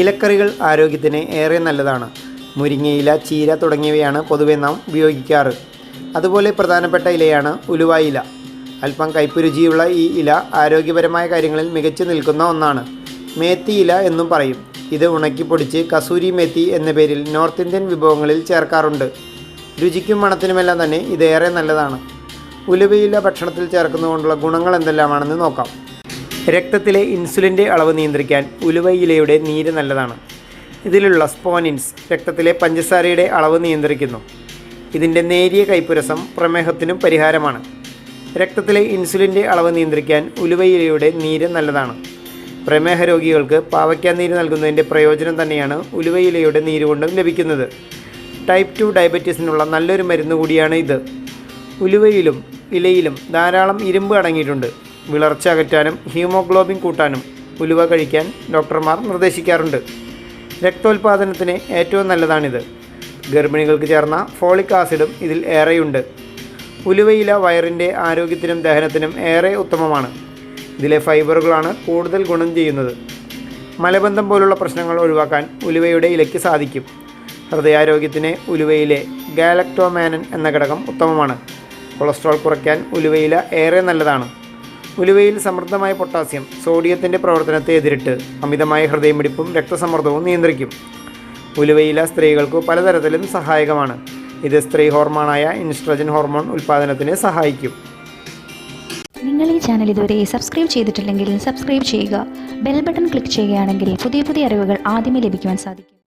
ഇലക്കറികൾ ആരോഗ്യത്തിന് ഏറെ നല്ലതാണ്. മുരിങ്ങയില ചീര തുടങ്ങിയവയാണ് പൊതുവെ നാം ഉപയോഗിക്കാറ്. അതുപോലെ പ്രധാനപ്പെട്ട ഇലയാണ് ഉലുവായില അല്പം കൈപ്പുരുചിയുള്ള ഈ ഇല ആരോഗ്യപരമായ കാര്യങ്ങളിൽ മികച്ചു നിൽക്കുന്ന ഒന്നാണ്. മേത്തി ഇല എന്നും പറയും. ഇത് ഉണക്കിപ്പൊടിച്ച് കസൂരി മേത്തി എന്ന പേരിൽ നോർത്ത് ഇന്ത്യൻ വിഭവങ്ങളിൽ ചേർക്കാറുണ്ട്. രുചിക്കും മണത്തിനുമെല്ലാം തന്നെ ഇതേറെ നല്ലതാണ്. ഉലുവയില ഭക്ഷണത്തിൽ ചേർക്കുന്നതുകൊണ്ടുള്ള ഗുണങ്ങൾ എന്തെല്ലാമാണെന്ന് നോക്കാം. രക്തത്തിലെ ഇൻസുലിന്റെ അളവ് നിയന്ത്രിക്കാൻ ഉലുവയിലയുടെ നീര് നല്ലതാണ്. ഇതിലുള്ള സ്പോനിൻസ് രക്തത്തിലെ പഞ്ചസാരയുടെ അളവ് നിയന്ത്രിക്കുന്നു. ഇതിന്റെ നേരിയ കൈപ്പുരസം പ്രമേഹത്തിനും പരിഹാരമാണ്. രക്തത്തിലെ ഇൻസുലിന്റെ അളവ് നിയന്ത്രിക്കാൻ ഉലുവയിലയുടെ നീര് നല്ലതാണ്. പ്രമേഹ രോഗികൾക്ക് പാവയ്ക്ക നീര് നൽകുന്നതിന്റെ പ്രയോജനം തന്നെയാണ് ഉലുവയിലയുടെ നീര് കൊണ്ടും ലഭിക്കുന്നത്. ടൈപ്പ് ടു ഡയബറ്റീസിനുള്ള നല്ലൊരു മരുന്ന് കൂടിയാണ് ഇത്. ഉലുവയിലും ഇലയിലും ധാരാളം ഇരുമ്പ് അടങ്ങിയിട്ടുണ്ട്. വിളർച്ച അകറ്റാനും ഹീമോഗ്ലോബിൻ കൂട്ടാനും ഉലുവ കഴിക്കാൻ ഡോക്ടർമാർ നിർദ്ദേശിക്കാറുണ്ട്. രക്തോൽപാദനത്തിന് ഏറ്റവും നല്ലതാണിത്. ഗർഭിണികൾക്ക് ചേർന്ന ഫോളിക് ആസിഡും ഇതിൽ ഏറെയുണ്ട്. ഉലുവയില വയറിന്റെ ആരോഗ്യത്തിനും ദഹനത്തിനും ഏറെ ഉത്തമമാണ്. ഇതിലെ ഫൈബറുകളാണ് കൂടുതൽ ഗുണം ചെയ്യുന്നത്. മലബന്ധം പോലുള്ള പ്രശ്നങ്ങൾ ഒഴിവാക്കാൻ ഉലുവയുടെ ഇലയ്ക്ക് സാധിക്കും. ഹൃദയാരോഗ്യത്തിന് ഉലുവയിലെ ഗാലക്ടോമാനൻ എന്ന ഘടകം ഉത്തമമാണ്. കൊളസ്ട്രോൾ കുറയ്ക്കാൻ ഉലുവയില ഏറെ നല്ലതാണ്. ഉലുവയിൽ സമൃദ്ധമായ പൊട്ടാസ്യം സോഡിയത്തിന്റെ പ്രവർത്തനത്തെ എതിരിട്ട് അമിതമായ ഹൃദയമിടിപ്പും രക്തസമ്മർദ്ദവും നിയന്ത്രിക്കും. ഉലുവയില സ്ത്രീകൾക്ക് പലതരത്തിലും സഹായകമാണ്. ഇത് സ്ത്രീ ഹോർമോണായ ഇൻസ്ട്രജൻ ഹോർമോൺ ഉൽപ്പാദനത്തിന് സഹായിക്കും. നിങ്ങൾ ഈ ചാനൽ ഇതുവരെ സബ്സ്ക്രൈബ് ചെയ്തിട്ടില്ലെങ്കിൽ സബ്സ്ക്രൈബ് ചെയ്യുക. ബെൽ ബട്ടൺ ക്ലിക്ക് ചെയ്യുകയാണെങ്കിൽ പുതിയ പുതിയ അറിവുകൾ ആദ്യമേ ലഭിക്കുവാൻ സാധിക്കും.